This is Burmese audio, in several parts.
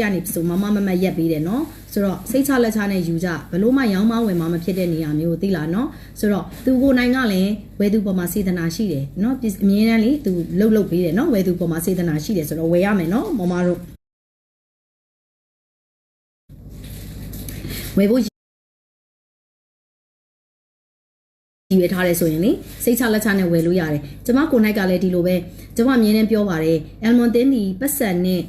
ကနေဆိုမမမမရက်ပေးတယ်နော်ဆိုတော့စိတ်ချလက်ချနဲ့ယူကြဘလို့မှရောင်းမဝင်မမဖြစ်တဲ့နေရာမျိုးသိလားနော်ဆိုတော့သူကိုယ်နိုင်ကလည်းဝယ်သူပေါ်မှာစေတနာရှိတယ်နော်ပစ္စအမြဲတမ်းလေသူလှုပ်လှုပ်ပေးတယ်နော်ဝယ်သူပေါ်မှာစေတနာရှိတယ်ဆိုတော့ဝယ်ရမယ်နော်မမတို့ဝယ်ဖို့ရည်ရွယ်ထားတယ်ဆိုရင်လေစိတ်ချလက်ချနဲ့ဝယ်လို့ရတယ်ကျမကိုယ်၌ကလည်းဒီလိုပဲကျမအမြဲတမ်းပြောပါတယ်အယ်မွန်တင်းဒီပတ်စံနဲ့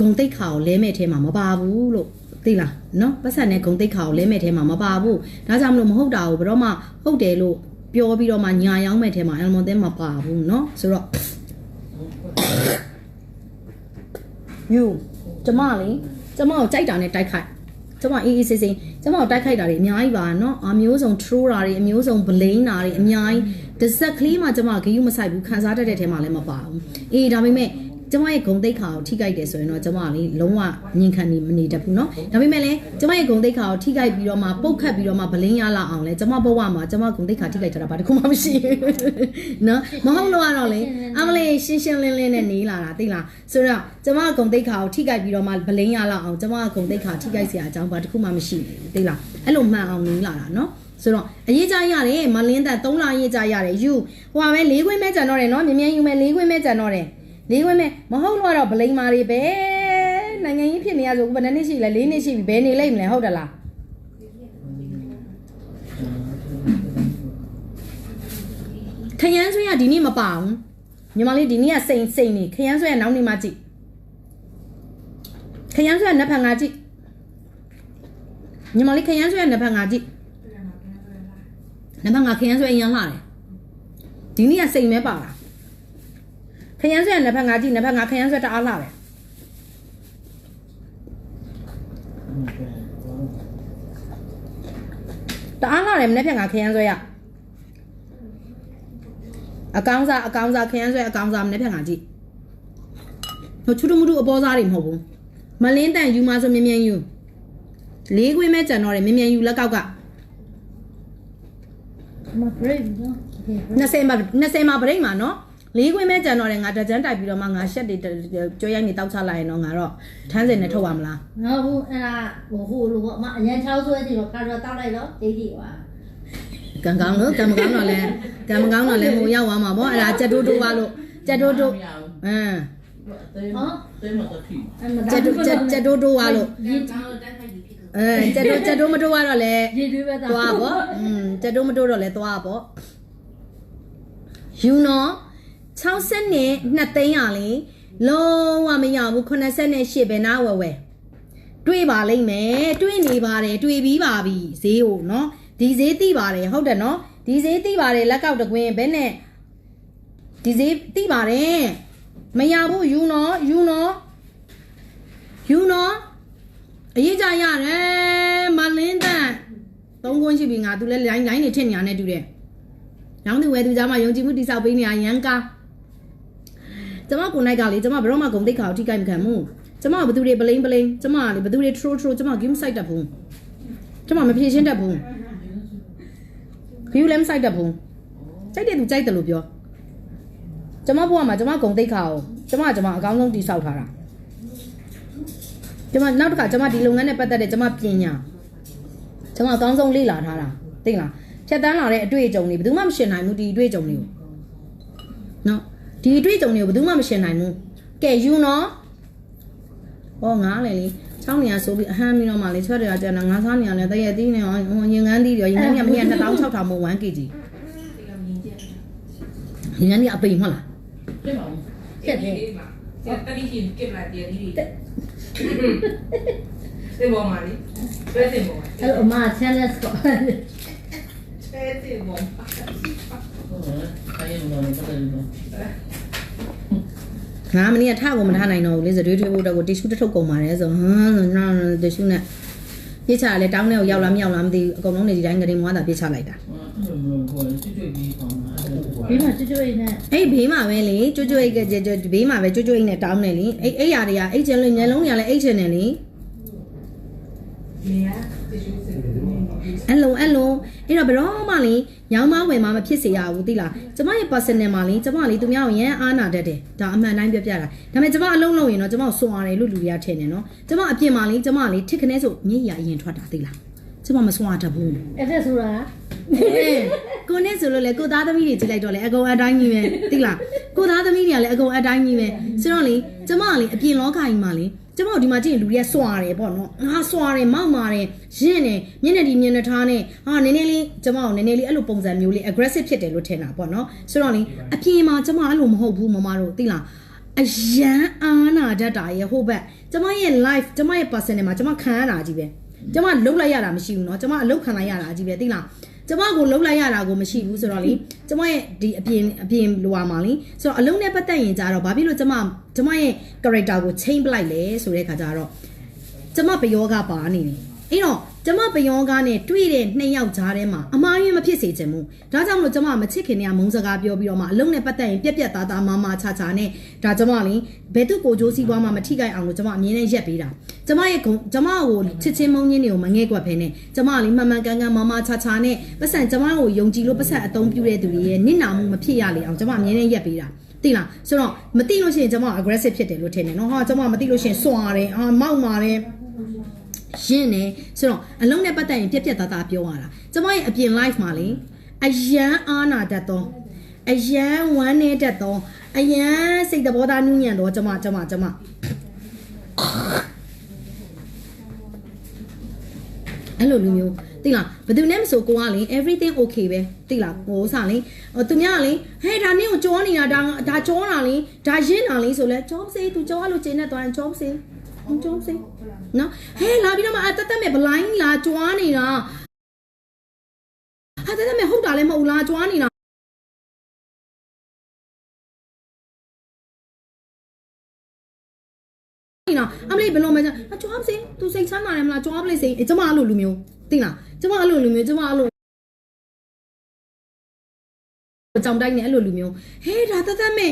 ဂုံတိတ်ခါကိုလဲမဲ့ထဲမှာမပါဘူးလို့သိလားနော်ပတ်စံနဲ့ဂုံတိတ်ခါကိုလဲမဲ့ထဲမှာမပါဘူးဒါကြောင့်မလို့မဟုတ်တာကိုဘယ်တော့မှဟုတ်တယ်လို့ပြောပြီးတော့မှညာရောင်းမဲ့ထဲမှာအလမွန်သင်းမပါဘူးနော်ဆိုတော့ you ကျမလေကျမကိုကြိုက်တာနဲ့တိုက်ခိုက်ကျမအေးအေးဆေးဆေးကျမကိုတိုက်ခိုက်တာတွေအများကြီးပါနော်အမျိုးစုံ throw တာတွေအမျိုးစုံ blame တာတွေအများကြီး dessert ကလေးမှကျမဂယူးမဆိုင်ဘူးခံစားတတ်တဲ့ထဲမှာလည်းမပါဘူးအေးဒါပေမဲ့ ကျမရဲ့ဂုံသိက္ခာကိုထိခိုက်တယ်ဆိုရင်တော့ကျမကလေလုံးဝညင်ခံနေမနေတတ်ဘူးเนาะဒါပေမဲ့လည်းကျမရဲ့ဂုံသိက္ခာကိုထိခိုက်ပြီးတော့မှပုတ်ခတ်ပြီးတော့မှဗလင်းရလာအောင်လဲကျမဘဝမှာကျမဂုံသိက္ခာထိခိုက်ကြတာဘာတခုမှမရှိเนาะမဟုတ်လို့ကတော့လေအမလေးရှင်းရှင်းလင်းလင်းနဲ့နေလာတာသိလားဆိုတော့ကျမဂုံသိက္ခာကိုထိခိုက်ပြီးတော့မှဗလင်းရလာအောင်ကျမဂုံသိက္ခာထိခိုက်เสียအကြောင်းဘာတခုမှမရှိဘူးသိလားအဲ့လိုမှန်အောင်နေလာတာเนาะဆိုတော့အရေးကြရတယ်မလင်းသက်3လရေးကြရတယ်ယူဟိုပါပဲ၄ခွင်းပဲကြံတော့တယ်เนาะမြင်မြန်ယူမယ်၄ခွင်းပဲကြံတော့တယ် ၄ခွင်းမဲမဟုတ်လို့ကတော့ဗလိန်မာတွေပဲနိုင်ငံကြီးဖြစ်နေရဆိုဘယ်နှစ်နှစ်ရှိလဲ၄နှစ်ရှိပြီဘယ်နေလိမ့်မလဲဟုတ်တယ်လားခရမ်းဆွဲကဒီနေ့မပါဘူးညီမလေးဒီနေ့ကစိန်စိန်နေခရမ်းဆွဲကနောက်နေ့မှကြည့်ခရမ်းဆွဲကနက်ဖန်ငါကြည့်ညီမလေးခရမ်းဆွဲကနက်ဖန်ငါကြည့်နံပါတ်5ခရမ်းဆွဲအရင်လှတယ်ဒီနေ့ကစိန်မဲပါတာ ခရမ်းဆွဲကနံပါတ်5ကြည့်နံပါတ်5ခရမ်းဆွဲတအားလှတယ်တအားလှတယ်မနေ့ဖြန်ကခရမ်းဆွဲရအကောင်းစားအကောင်းစားခရမ်းဆွဲအကောင်းစားမနေ့ဖြန်ကကြည့်ဟိုချူတူမူတူအပေါ်စားတွေမဟုတ်ဘူးမလင်းတန်ယူမဆိုမြ мян ယူလေးခွေးမဲကြံတော့တယ်မြ мян ယူလက်ကောက်က မ brave နော် 20မှာ20မှာဗရိတ်မှာနော် လေးခွင်းပဲကြံတော့တယ်ငါတကြမ်းတိုက်ပြီးတော့မှငါရှက်တွေကြွရိုက်နေတောက်ချလိုက်ရင်တော့ငါတော့ထန်းစင်နဲ့ထုတ်ရမလားငါဘူးအဲ့ဒါဟိုဟိုလိုပေါ့အမအရန်ချောင်းဆွဲနေတော့ကာတော့တောက်လိုက်တော့ဒိတ်ဒီပါကံကောင်းတော့ကံမကောင်းတော့လဲကံမကောင်းတော့လဲဟိုရောက်သွားမှာပေါ့အဲ့ဒါကြက်တိုးတိုးပါလို့ကြက်တိုးတိုးအင်းဟုတ်တယ်မတော်ဖြစ်ကြက်တိုးကြက်တိုးတိုးပါလို့အဲကြက်တိုးကြက်တိုးမတိုးတော့လဲရေတွေးပဲသွားပေါ့อืมကြက်တိုးမတိုးတော့လဲသွားပေါ့ယူနော် 60နဲ့2သိန်းရလေလုံးဝမရဘူး88ပဲနားဝယ်ဝယ်တွေးပါလိမ့်မယ်တွေးနေပါတယ်တွေးပြီးပါပြီဈေးကိုနော်ဒီဈေးသိပါတယ်ဟုတ်တယ်နော်ဒီဈေးသိပါတယ်လက်ကောက်တကွင်းဘယ်နဲ့ဒီဈေးသိပါတယ်မရဘူးယူနော်ယူနော်ယူနော်အရေးကြရတယ်မလင်းတန်သုံးခွန်းရှိပြီငါသူလဲလိုင်းလိုင်းနေထစ်နေရနဲ့တူတယ်ရောင်းသူဝယ်သူကြားမှာယုံကြည်မှုတိဆောက်ပေးနေရရန်ကား ကျမကိုနိုင်ကလေကျမဘယ်တော့မှဂုံတိတ်ခါကိုထိကြိုက်မခံဘူးကျမကဘသူတွေပလိန်ပလိန်ကျမကလေဘသူတွေ troll troll ကျမ game site တတ်ဘူးကျမမဖြေရှင်းတတ်ဘူး view လည်းမ site တတ်ဘူးကြိုက်တယ်သူကြိုက်တယ်လို့ပြောကျမဘဝမှာကျမဂုံတိတ်ခါကိုကျမကကျမအကောင်းဆုံးတိဆောက်ထားတာကျမနောက်တစ်ခါကျမဒီလုပ်ငန်းနဲ့ပတ်သက်တဲ့ကျမပညာကျမအကောင်းဆုံးလေ့လာထားတာသိလားဖြတ်တန်းလာတဲ့အတွေ့အကြုံတွေဘယ်သူမှမရှင်နိုင်ဘူးဒီအတွေ့အကြုံတွေကိုနော် ဒီအတွေ့အကြုံတွေကိုဘယ်သူမှမရှင်းနိုင်ဘူးကဲယူနော်ဟောငားလေလေချောင်းနေရဆိုပြီးအဟမ်းပြီးတော့မှလေချွတ်တယ်ကကျန်တော့ငါးစားနေရလဲတရက်တီးနေအောင်ဟိုရင်ငန်းတီးတယ်ရင်ငန်းကမင်းက2600မို့ 1kg ရင်ငန်းကအပိန်ဟုတ်လားပြပါဦးပြတယ်တက်ပြီးရှင်ကင်လာတည်းဒီစေဘောမာလီပဲစေဘောအဲ့အမဆယ်လက်ကောပဲစေဘောဘာလဲဘာလဲဘာလဲ ငါမနေ့ကထကိုမထားနိုင်တော့ဘူးလေစတွေးတွေးဖို့တော့ကိုတ िश ူးတစ်ထုပ်ကုန်ပါတယ်ဆိုဟမ်ဆိုနော်တ िश ူးနဲ့ပြစ်ချလဲတောင်းထဲကိုရောက်လားမရောက်လားမသိဘူးအကုန်လုံးနေဒီတိုင်းငရင်မွားတာပြစ်ချလိုက်တာဘေးမှာကျွတ်ကျွတ်အိတ်နဲ့အေးဘေးမှာပဲလေကျွတ်ကျွတ်အိတ်ကကျွတ်ကျွတ်ဘေးမှာပဲကျွတ်ကျွတ်အိတ်နဲ့တောင်းနေလေအေးအိတ်ရတွေကအိတ်ချင်လို့မျက်လုံးတွေကလည်းအိတ်ချင်နေလေနေရတ िश ူးစ အဲ့လိုအဲ့လိုအဲ့တော့ဘယ်တော့မှလေညောင်းမဝယ်မမဖြစ်စေရဘူးသိလားကျမရဲ့ personal မှာလေကျမလေသူများကိုရမ်းအားနာတတ်တယ်ဒါအမှန်တိုင်းပြောပြတာဒါပေမဲ့ကျမအလုံးလုံးရင်တော့ကျမကိုစွန်ရတယ်လို့လူတွေကထင်တယ်နော်ကျမအပြင်မှာလေကျမလေထစ်ခနဲဆိုမျက်ရအရင်ထွက်တာသိလားကျမမစွန်ရတတ်ဘူးအဲ့ဒါဆိုတာကိုနဲ့ဆိုလို့လေကိုသားသမီးတွေကြည့်လိုက်တော့လေအကုန်အတိုင်းကြီးပဲသိလားကိုသားသမီးတွေကလည်းအကုန်အတိုင်းကြီးပဲဆိုတော့လေကျမကလေအပြင်လောကကြီးမှာလေ ကျမတို့ဒီမှာကြည့်ရင်လူတွေကစွာတယ်ပေါ့နော်ငါစွာတယ်မောက်မာတယ်ရင့်တယ်မျက်နှာဒီမျက်နှာထားနဲ့ဟာနည်းနည်းလေးကျမကိုနည်းနည်းလေးအဲ့လိုပုံစံမျိုးလေး aggressive ဖြစ်တယ်လို့ထင်တာပေါ့နော်ဆိုတော့လေအပြင်မှာကျမအဲ့လိုမဟုတ်ဘူးမမတို့သိလားအရန်အားနာတတ်တာရဲ့ဟုတ်ဘက်ကျမရဲ့ life ကျမရဲ့ personal မှာကျမခံရတာကြီးပဲကျမလှုပ်လိုက်ရတာမရှိဘူးเนาะကျမအလုပ်ခံလိုက်ရတာကြီးပဲသိလား ကျမကိုလှုပ်လိုက်ရတာကိုမရှိဘူးဆိုတော့လေကျမရဲ့ဒီအပြင်အပြင်လိုပါမှာလေဆိုတော့အလုံးနဲ့ပတ်သက်ရင်ကြတော့ဘာဖြစ်လို့ကျမကျမရဲ့ character ကို change ပလိုက်လဲဆိုတဲ့ခါကျတော့ကျမပယောဂပါနေတယ် အဲ့တော့ကျမပယောဂနဲ့တွေ့တဲ့နှစ်ယောက်ကြားထဲမှာအမားရင်မဖြစ်စေချင်ဘူးဒါကြောင့်မလို့ကျမမချစ်ခင်တဲ့ကမုန်းစကားပြောပြီးတော့မှအလုံးနဲ့ပတ်သက်ရင်ပြက်ပြက်သားသားမမချာချာနဲ့ဒါကျမလေဘယ်သူကိုကြိုးစီးပွားမှမထိခိုက်အောင်လို့ကျမအမြင်နဲ့ရက်ပေးတာကျမရဲ့ဂုဏ်ကျမကိုချစ်ချင်းမုန်းချင်းတွေကိုမငဲ့ကွက်ဖဲနဲ့ကျမလေးမှန်မှန်ကန်ကန်မမချာချာနဲ့ပတ်စံကျမကိုယုံကြည်လို့ပတ်စံအသုံးပြုတဲ့သူတွေရဲ့နစ်နာမှုမဖြစ်ရလေအောင်ကျမအမြင်နဲ့ရက်ပေးတာသိလားဆိုတော့မသိလို့ရှိရင်ကျမ aggressive ဖြစ်တယ်လို့ထင်တယ်နော်ဟာကျမမသိလို့ရှိရင်စွာတယ်အာမောက်မာတယ် ရင်းနေဆိုတော့အလုံးနဲ့ပတ်သက်ရင်ပြက်ပြက်သားသားပြောရတာကျမရဲ့အပြင် life မှာလေအယံအာနာတတ်သောအယံဝမ်းနေတတ်သောအယံစိတ်တဘောသားနူးညံ့သောကျမကျမကျမအဲ့လိုလူမျိုးသိလားဘယ်သူနဲ့မဆိုကိုကလေ everything okay ပဲသိလားဟိုဥစားလေဟိုသူများကလေဟဲ့ဒါနင်းကိုကြောနေတာဒါဒါကြောတာလေဒါရင်းတာလေဆိုလဲကြောစေးသူကြောအဲ့လိုကျင်းနေသွားရင်ကြောစေး ကြောစေးနော်ဟဲ့လာပြီးတော့မှအတက်တက်မဲ့ဘလိုင်းလာကြွားနေတာဟာတက်တက်မဲ့ဟုတ်တာလည်းမဟုတ်လားကြွားနေတာနော်အမလေးဘယ်လိုမှအကြွားစေးသူစိတ်ချမ်းသာတယ်မလားကြွားပလေးစေးကျမအဲ့လိုလူမျိုးသိလားကျမအဲ့လိုလူမျိုးကျမအဲ့လိုကြောင်တိုင်းနဲ့အဲ့လိုလူမျိုးဟဲ့ဒါတက်တက်မဲ့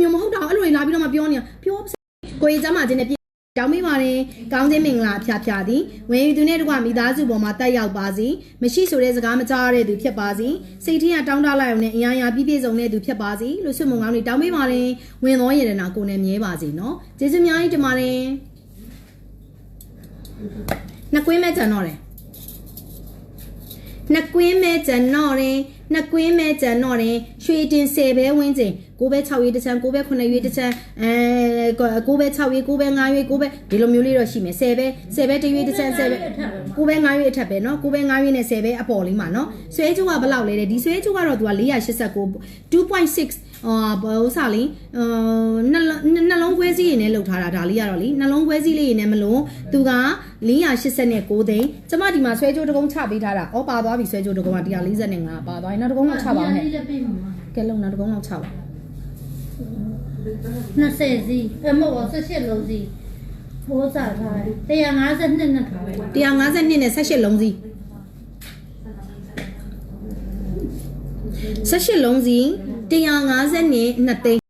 လိုမျိုးမဟုတ်တာအဲ့လိုလာပြီးတော့မှပြောနေတာပြောပါစေကိုကြီးကျမချင်းနဲ့ပြတောင်းမိပါတယ်ကောင်းခြင်းမင်္ဂလာဖြာဖြာသည်ဝင်ယူသူနဲ့တကွမိသားစုပေါ်မှာတက်ရောက်ပါစီမရှိဆိုတဲ့စကားမကြားရတဲ့သူဖြစ်ပါစီစိတ်ထင်းကတောင်းတလိုက်အောင်နဲ့အရာရာပြည့်ပြည့်စုံတဲ့သူဖြစ်ပါစီလို့ဆွမုံကောင်းတွေတောင်းမိပါတယ်ဝင်သောရတနာကိုနဲ့မြဲပါစီနော်ကျေးဇူးအများကြီးတင်ပါတယ်နှစ်ကွင်းမဲ့ကြံတော့တယ်နှစ်ကွင်းမဲ့ကြံတော့တယ် နှစ်ကွင်းမဲ့ကြံတော့တယ်ရွှေတင်10ပဲဝင်းချိန်ကိုပဲ6ရွေးတစ်ချမ်းကိုပဲ9ရွေးတစ်ချမ်းအဲကိုပဲ6ရွေးကိုပဲ9ရွေးကိုပဲဒီလိုမျိုးလေးတော့ရှိမယ်10ပဲ10ပဲတစ်ရွေးတစ်ချမ်း10ပဲကိုပဲ9ရွေးအထက်ပဲเนาะကိုပဲ9ရွေးနဲ့10ပဲအပေါ်လေးမှာเนาะဆွဲကျိုးကဘယ်လောက်လဲတဲ့ဒီဆွဲကျိုးကတော့သူက489 2.6အာဘောစားလေးအာနှလုံးခွဲစည်းရည်နဲ့လှုပ်ထားတာဒါလေးကတော့လေနှလုံးခွဲစည်းလေးရည်နဲ့မလို့သူက 489သိန်းကျမဒီမှာဆွဲကြိုးတကုံးချပေးထားတာဩပါသွားပြီဆွဲကြိုးတကုံးက145ပါသွားရင်နောက်တကုံးလောက်ချပါအောင်ဟဲ့လေးပေးမှာကဲလုံနောက်တကုံးလောက်ချပါ20စီအမဟုတ်18လုံးစီဘိုးစားထားတယ်152နဲ့ထားတယ်152နဲ့18လုံးစီ18လုံးစီ150နဲ့2သိန်း